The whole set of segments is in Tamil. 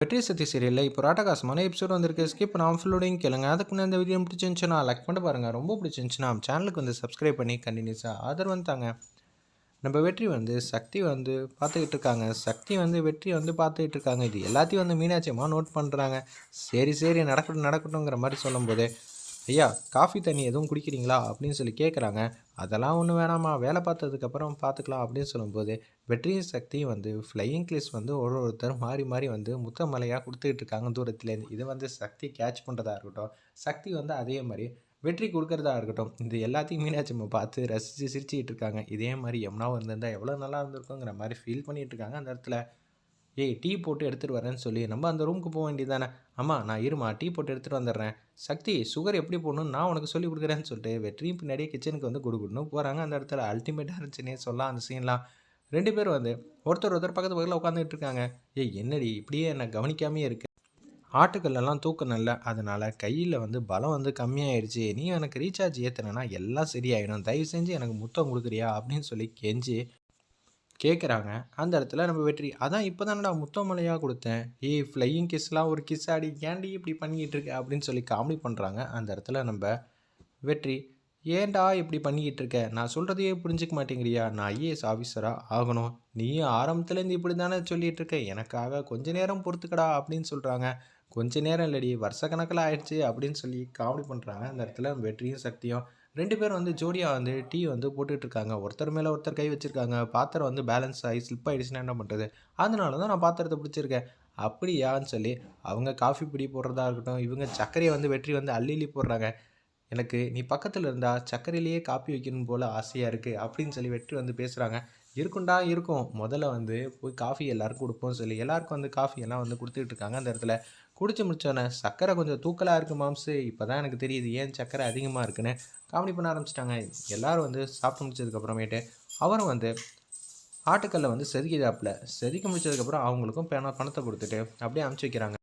வெற்றி சக்தி சீரியலில் இப்போ ராட்டகாசமான எபிசோட் வந்திருக்கு. ஸ்கிப் நான் ஃபுல்லோடையும் கேளுங்க. அதுக்கு நான் இந்த வீடியோ பிடிச்சிருந்துச்சுன்னா லைக் பண்ணி பாருங்கள் ரொம்ப பிடிச்சிருந்துச்சுன்னா சேனலுக்கு வந்து சப்ஸ்கிரைப் பண்ணி கண்டினியூஸாக ஆதரவு வந்தாங்க நம்ம வெற்றி வந்து சக்தி வந்து பார்த்துக்கிட்டு இருக்காங்க. சக்தி வந்து வெற்றி வந்து பார்த்துக்கிட்டு இருக்காங்க. இது எல்லாத்தையும் வந்து மீனாட்சியமாக நோட் பண்ணுறாங்க சரி சரி நடக்கட்டும் நடக்கட்டுங்கிற மாதிரி சொல்லும்போது ஐயா காஃபி தண்ணி எதுவும் குடிக்கிறீங்களா? அப்படின்னு சொல்லி கேட்குறாங்க அதெல்லாம் ஒன்றும் வேணாமா வேலை பார்த்ததுக்கப்புறம் பார்த்துக்கலாம் அப்படின்னு சொல்லும்போது வெற்றியின் சக்தியும் வந்து ஃப்ளையிங் கிளிஸ் வந்து ஒரு ஒருத்தர் மாறி மாறி வந்து முத்தமலையாக கொடுத்துக்கிட்டு இருக்காங்க தூரத்துலேருந்து இது வந்து சக்தி கேட்ச் பண்ணுறதா இருக்கட்டும் சக்தி வந்து அதே மாதிரி வெற்றி கொடுக்குறதா இருக்கட்டும் இது எல்லாத்தையும் மீனாட்சி அம்மா பார்த்து ரசித்து சிரிச்சிக்கிட்டு இருக்காங்க. இதே மாதிரி எம்னாவும் இருந்திருந்தால் எவ்வளோ நல்லா இருந்திருக்குங்கிற மாதிரி ஃபீல் பண்ணிகிட்டு இருக்காங்க அந்த இடத்துல. ஏய் டீ போட்டு எடுத்துகிட்டு வரேன்னு சொல்லி நம்ம அந்த ரூமுக்கு போக வேண்டியதானே அம்மா நான் இருமா டீ போட்டு எடுத்துகிட்டு வந்துடுறேன். சக்தி சுகர் எப்படி போடணும்னு நான் உனக்கு சொல்லி கொடுக்குறேன்னு சொல்லிட்டு வெற்றியும் பின்னாடியே கிச்சனுக்கு வந்து கொடுக்கணும்னு போகிறாங்க அந்த இடத்துல அல்டிமேட்டாக இருந்துச்சுன்னே சொல்லலாம் அந்த சீன்லாம் ரெண்டு பேரும் வந்து ஒருத்தர் ஒருத்தர் பக்கத்து பக்கத்தில் உட்காந்துட்டு இருக்காங்க. ஏய் என்னடி இப்படியே என்னை கவனிக்காமே இருக்கு? ஆட்டுக்கல்லெல்லாம் தூக்கம் நல்ல அதனால் கையில் வந்து பலம் வந்து கம்மியாயிடுச்சு நீ எனக்கு ரீசார்ஜ் ஏற்றுனா எல்லாம் சரியாயிடும். தயவு செஞ்சு எனக்கு முத்தம் கொடுக்குறியா அப்படின்னு சொல்லி கெஞ்சி கேட்குறாங்க. அந்த இடத்துல நம்ம வெற்றி. அதான் இப்போ தானடா முத்தமலையாக கொடுத்தேன். ஏய் ஃப்ளையிங் கிஸ்லாம் ஒரு கிஸ் ஆடி ஏன்டி இப்படி பண்ணிக்கிட்டு இருக்க? அப்படின்னு சொல்லி காமெடி பண்ணுறாங்க அந்த இடத்துல நம்ம வெற்றி. ஏன்டா இப்படி பண்ணிக்கிட்டு இருக்க? நான் சொல்கிறதையே புரிஞ்சிக்க மாட்டேங்கிறியா? நான் ஐஏஎஸ் ஆஃபீஸராக ஆகணும். நீயும் ஆரம்பத்துலேருந்து இப்படி தானே சொல்லிகிட்டு இருக்க? எனக்காக கொஞ்ச நேரம் பொறுத்துக்கடா அப்படின்னு சொல்கிறாங்க கொஞ்ச நேரம் இல்லடி வருஷக்கணக்கில் ஆயிடுச்சு அப்படின்னு சொல்லி காமெடி பண்ணுறாங்க அந்த இடத்துல வெற்றியும் சக்தியும். ரெண்டு பேரும் வந்து ஜோடியாக வந்து டீ வந்து போட்டுட்ருக்காங்க. ஒருத்தர் மேலே ஒருத்தர் கை வச்சுருக்காங்க. பாத்திரம் வந்து பேலன்ஸ் ஆகி ஸ்லிப் ஆகிடுச்சுன்னா என்ன பண்ணுறது அதனால தான் நான் பாத்திரத்தை பிடிச்சிருக்கேன். அப்படியான்னு சொல்லி அவங்க காஃபி பிடி போடுறதா இருக்கட்டும் இவங்க சர்க்கரையை வந்து வெற்றி வந்து அள்ளி போடுறாங்க. எனக்கு நீ பக்கத்தில் இருந்தால் சர்க்கரையிலேயே காப்பி வைக்கணும் போல் ஆசையாக இருக்குது அப்படின்னு சொல்லி வெற்றி வந்து பேசுகிறாங்க இருக்குண்டா இருக்கும். முதல்ல வந்து போய் காஃபி எல்லாருக்கும் கொடுப்போம் சொல்லி எல்லாருக்கும் வந்து காஃபி எல்லாம் வந்து கொடுத்துட்டு இருக்காங்க அந்த இடத்துல. குடிச்சு முடிச்சோன்னே சக்கரை கொஞ்சம் தூக்கலாக இருக்குது மாம்சு. இப்போ தான் எனக்கு தெரியுது ஏன் சக்கரை அதிகமாக இருக்குன்னு. காமெடி பண்ண ஆரம்பிச்சிட்டாங்க. எல்லோரும் வந்து சாப்பிட்டு முடிச்சதுக்கப்புறமேட்டு அவரும் வந்து ஆட்டுக்கல்லை வந்து செதுக்கிதாப்பில் செதுக்கி முடிச்சதுக்கப்புறம் அவங்களுக்கும் பண பணத்தை கொடுத்துட்டு அப்படியே அமுச்சு வைக்கிறாங்க.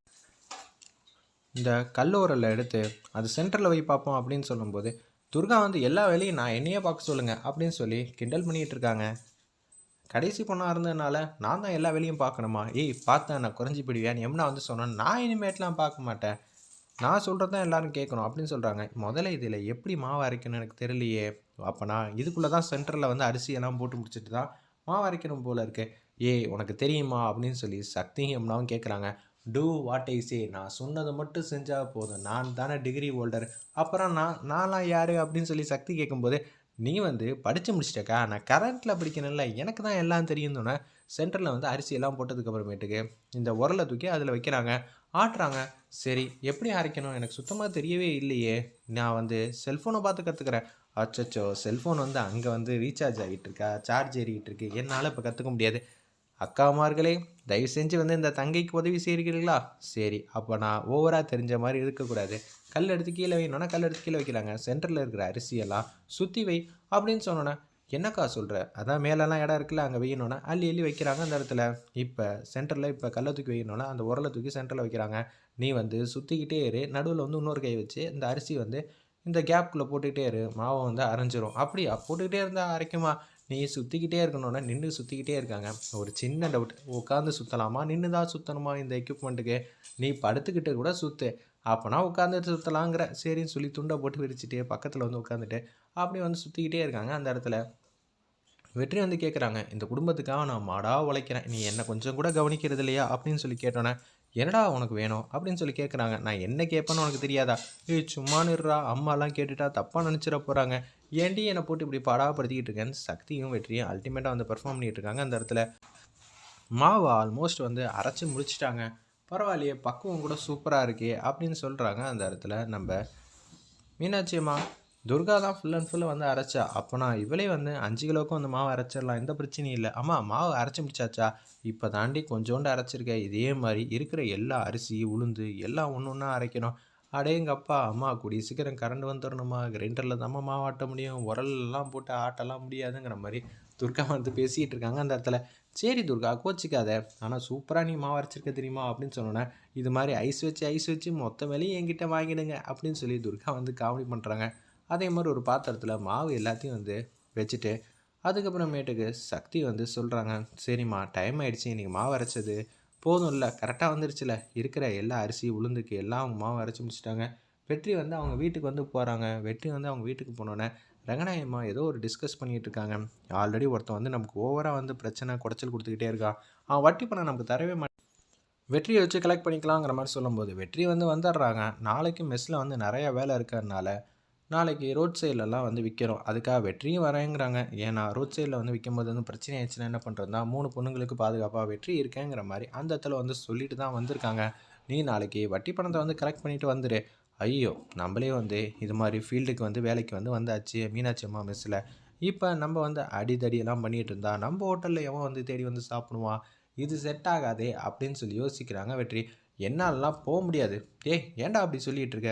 இந்த கல்லோரில் எடுத்து அது சென்டரில் போய் பார்ப்போம் அப்படின்னு சொல்லும்போது துர்கா வந்து எல்லா வேலையும் நான் என்னையே பார்க்க சொல்லுங்கள் அப்படின்னு சொல்லி கிண்டல் பண்ணிகிட்டு இருக்காங்க. கடைசி பொண்ணாக இருந்ததுனால நான் தான் எல்லா வேலையும் பார்க்கணுமா? ஏய் பார்த்தேன் நான் குறைஞ்சி போயிடுவேன் எம்னா வந்து சொன்னேன் நான் இனிமேட்லாம் பார்க்க மாட்டேன். நான் சொல்கிறது தான் எல்லோரும் கேட்கணும் அப்படின்னு சொல்கிறாங்க முதல்ல இதில் எப்படி மாவு அரைக்கணும்னு எனக்கு தெரியலையே. அப்போ நான் இதுக்குள்ளே தான் சென்டரில் வந்து அரிசியெல்லாம் போட்டு முடிச்சுட்டு தான் மாவு அரைக்கணும் போல் இருக்கு. ஏய் உனக்கு தெரியுமா? அப்படின்னு சொல்லி சக்தி எம்னாவும் கேட்குறாங்க டூ வாட் ஐ சே நான் சொன்னதை மட்டும் செஞ்சால் போதும். நான் தானே டிகிரி ஹோல்டர் அப்புறம் நான் நான்லாம் யார்? அப்படின்னு சொல்லி சக்தி கேட்கும்போது நீ வந்து படித்து முடிச்சிட்டக்கா நான் கரண்ட்டில் படிக்கணும்ல எனக்கு தான் எல்லாம் தெரியும்னு சென்டரில் வந்து அரிசியெல்லாம் போட்டதுக்கப்புறமேட்டுக்கு இந்த உரலை தூக்கி அதில் வைக்கிறாங்க. ஆட்டுறாங்க. சரி எப்படி அரைக்கணும்? எனக்கு சுத்தமாக தெரியவே இல்லையே. நான் வந்து செல்ஃபோனை பார்த்து கற்றுக்குறேன் அச்சோ செல்ஃபோன் வந்து அங்கே வந்து ரீசார்ஜ் ஆகிட்டு இருக்கா? சார்ஜ் ஏறிக்கிட்டு இருக்கு. என்னால் இப்போ கற்றுக்க முடியாது. அக்காமார்களே தயவு செஞ்சு வந்து இந்த தங்கைக்கு உதவி செய்கிறீர்களா? சரி அப்போ நான் ஓவராக தெரிஞ்ச மாதிரி இருக்கக்கூடாது. கல் எடுத்து கீழே வைக்கணுன்னா கல் எடுத்து கீழே வைக்கிறாங்க. சென்டரில் இருக்கிற அரிசியெல்லாம் சுற்றி வை அப்படின்னு சொன்னோன்னே என்னக்கா சொல்கிற அதான் மேலெல்லாம் இடம் இருக்குல்ல அங்கே வைக்கணுன்னா அள்ளி அள்ளி வைக்கிறாங்க அந்த இடத்துல. இப்போ சென்டரில் இப்போ கல்லை தூக்கி வைக்கணுன்னா அந்த உரலை தூக்கி சென்டரில் வைக்கிறாங்க. நீ வந்து சுற்றிக்கிட்டே இரு. நடுவில் வந்து இன்னொரு கை வச்சு இந்த அரிசி வந்து இந்த கேப்புக்குள்ளே போட்டுக்கிட்டே இரு. மாவை வந்து அரைஞ்சிரும். அப்படியா? போட்டுக்கிட்டே இருந்தால் அரைக்குமா? நீ சுற்றிக்கிட்டே இருக்கணும்னா நின்று சுற்றிக்கிட்டே இருக்காங்க. ஒரு சின்ன டவுட் உட்காந்து சுற்றலாமா நின்று தான் சுற்றணுமா இந்த எக்யூப்மெண்ட்டுக்கு நீ படுத்துக்கிட்டு கூட சுற்று அப்போனா உட்காந்துட்டு சுற்றலாங்கிற சரின்னு சொல்லி துண்டை போட்டு விரிச்சிட்டு பக்கத்தில் வந்து உட்காந்துட்டு அப்படியே வந்து சுற்றிக்கிட்டே இருக்காங்க அந்த இடத்துல. வெற்றி வந்து கேட்குறாங்க இந்த குடும்பத்துக்காக நான் மாடா உழைக்கிறேன். நீ என்னை கொஞ்சம் கூட கவனிக்கிறது இல்லையா? அப்படின்னு சொல்லி கேட்டோன்னே என்னடா உனக்கு வேணும் அப்படின்னு சொல்லி கேட்குறாங்க நான் என்ன கேட்பேன்னு உனக்கு தெரியாதா? ஏய் சும்மா நிறா அம்மாலாம் கேட்டுட்டா தப்பாக நினச்சிட போகிறாங்க ஏன்டி என்னை போட்டு இப்படி பாடாப்படுத்திக்கிட்டு இருக்கேன்னு சக்தியும் வெற்றியும் அல்டிமேட்டாக வந்து பெர்ஃபார்ம் பண்ணிகிட்டு இருக்காங்க அந்த இடத்துல. மாவை ஆல்மோஸ்ட் வந்து அரைச்சி முடிச்சிட்டாங்க. பரவாயில்லையே பக்குவம் கூட சூப்பராக இருக்கே அப்படின்னு சொல்கிறாங்க அந்த இடத்துல நம்ம மீனாட்சி அம்மா. துர்கா தான் ஃபுல் அண்ட் ஃபுல்லாக வந்து அரைச்சா. அப்போ நான் இவளே வந்து அஞ்சு கிலோக்கும் அந்த மாவு அரைச்சிடலாம். எந்த பிரச்சனையும் இல்லை. அம்மா மாவு அரைச்சி முடிச்சாச்சா? இப்போ தாண்டி கொஞ்சோண்டு அரைச்சிருக்கேன். இதே மாதிரி இருக்கிற எல்லா அரிசி உளுந்து எல்லாம் ஒன்று ஒன்றா அரைக்கணும். அடே எங்கள் அப்பா அம்மா கூடிய சீக்கிரம் கரண்ட் வந்துடணுமா கிரைண்டரில் தான் ஆட்ட முடியும். உரல்லாம் போட்டு ஆட்டலாம் முடியாதுங்கிற மாதிரி துர்கா வந்து பேசிகிட்டு இருக்காங்க அந்த இடத்துல. சரி துர்கா கோச்சிக்காத. ஆனால் சூப்பராக நீ மாவு அரைச்சிருக்க தெரியுமா? அப்படின்னு சொன்னோன்னே இது மாதிரி ஐஸ் வச்சு ஐஸ் வச்சு மொத்த வேலையும் என்கிட்ட வாங்கிடுங்க அப்படின்னு சொல்லி துர்கா வந்து காமெடி பண்ணுறாங்க அதே மாதிரி ஒரு பாத்திரத்தில் மாவு எல்லாத்தையும் வந்து வச்சுட்டு அதுக்கப்புறமேட்டுக்கு சக்தி வந்து சொல்கிறாங்க சரிம்மா டைம் ஆகிடுச்சு இன்றைக்கி மாவு அரைச்சது. போதும் இல்லை கரெக்டாக வந்துருச்சுல. இருக்கிற எல்லா அரிசி உளுந்துக்கு எல்லாம் அவங்க மாவு அரைச்சி முடிச்சிட்டாங்க. வெற்றி வந்து அவங்க வீட்டுக்கு வந்து போகிறாங்க வெற்றி வந்து அவங்க வீட்டுக்கு போனோன்னே ரங்கநாயம்மா ஏதோ ஒரு டிஸ்கஸ் பண்ணிகிட்டு இருக்காங்க. ஆல்ரெடி ஒருத்தன் வந்து நமக்கு ஓவராக வந்து பிரச்சனை குடைச்சல் கொடுத்துக்கிட்டே இருக்கான் அவன் வட்டி பணம் நமக்கு தரவே மாட்டான் வெற்றியை வச்சு கலெக்ட் பண்ணிக்கலாங்கிற மாதிரி சொல்லும்போது வெற்றி வந்து வந்துடுறாங்க. நாளைக்கு மெஸ்ஸில் வந்து நிறையா வேலை இருக்கிறதுனால நாளைக்கு ரோட் சைட்லலாம் வந்து விற்கிறோம் அதுக்காக வெற்றியும் வரேங்கிறாங்க. ஏன்னா ரோட் சைடில் வந்து விற்கும்போது வந்து பிரச்சனை ஆயிடுச்சுன்னா என்ன பண்ணுறதுனா மூணு பொண்ணுங்களுக்கு பாதுகாப்பாக வெற்றி இருக்கேங்கிற மாதிரி அந்த இடத்துல வந்து சொல்லிட்டு தான் வந்திருக்காங்க. நீ நாளைக்கு வட்டி பணத்தை வந்து கலெக்ட் பண்ணிட்டு வந்துடு ஐயோ நம்மளே வந்து இது மாதிரி ஃபீல்டுக்கு வந்து வேலைக்கு வந்து வந்தாச்சு மீனாட்சி அம்மா மெஸ்ஸில் இப்போ நம்ம வந்து அடிதடியெல்லாம் பண்ணிகிட்டு இருந்தால் நம்ம ஹோட்டலில் எவன் வந்து தேடி வந்து சாப்பிடுவான்? இது செட் ஆகாதே அப்படின்னு சொல்லி யோசிக்கிறாங்க வெற்றி. என்னாலலாம் போக முடியாது. ஏய் ஏன்டா அப்படி சொல்லிகிட்டு இருக்க?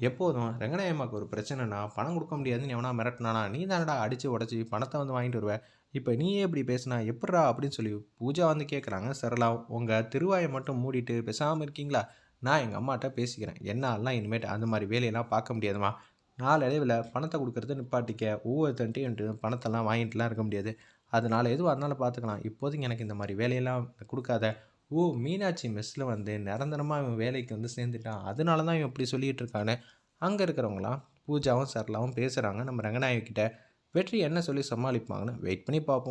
எப்போதும் ரங்கநாயம்மாவுக்கு ஒரு பிரச்சனைனா பணம் கொடுக்க முடியாதுன்னு எவனா மிரட்டினானா நீ தானடா அடித்து உடச்சி பணத்தை வந்து வாங்கிட்டு வருவேன் இப்போ நீயே இப்படி பேசுனா எப்பட்றா அப்படின்னு சொல்லி பூஜா வந்து கேட்குறாங்க சரளா உங்கள் திருவாயை மட்டும் மூடிட்டு பேசாமல் இருக்கீங்களா? நான் எங்கள் அம்மாட்ட பேசிக்கிறேன். என்னாலாம் இனிமேட்டு அந்த மாதிரி வேலையெல்லாம் பார்க்க முடியாதுமா. நாளடைவில் பணத்தை கொடுக்குறது நிப்பாட்டிக்க ஒவ்வொருத்தன்ட்டையும் பணத்தெல்லாம் வாங்கிட்டுலாம் இருக்க முடியாது. அதனால் எதுவாக இருந்தாலும் பார்த்துக்கலாம் இப்போதைக்கு எனக்கு இந்த மாதிரி வேலையெல்லாம் கொடுக்காத. ஓ மீனாட்சி மெஸ்ஸில் வந்து நிரந்தரமாக இவன் வேலைக்கு வந்து சேர்ந்துட்டான். அதனால தான் இவன் இப்படி சொல்லிகிட்டு இருக்கான்னு அங்கே இருக்கிறவங்களாம் பூஜாவும் சரளாவும் பேசுகிறாங்க நம்ம ரங்கநாயகிட்ட வெற்றி என்ன சொல்லி சமாளிப்பாங்கன்னு வெயிட் பண்ணி பார்ப்போம்.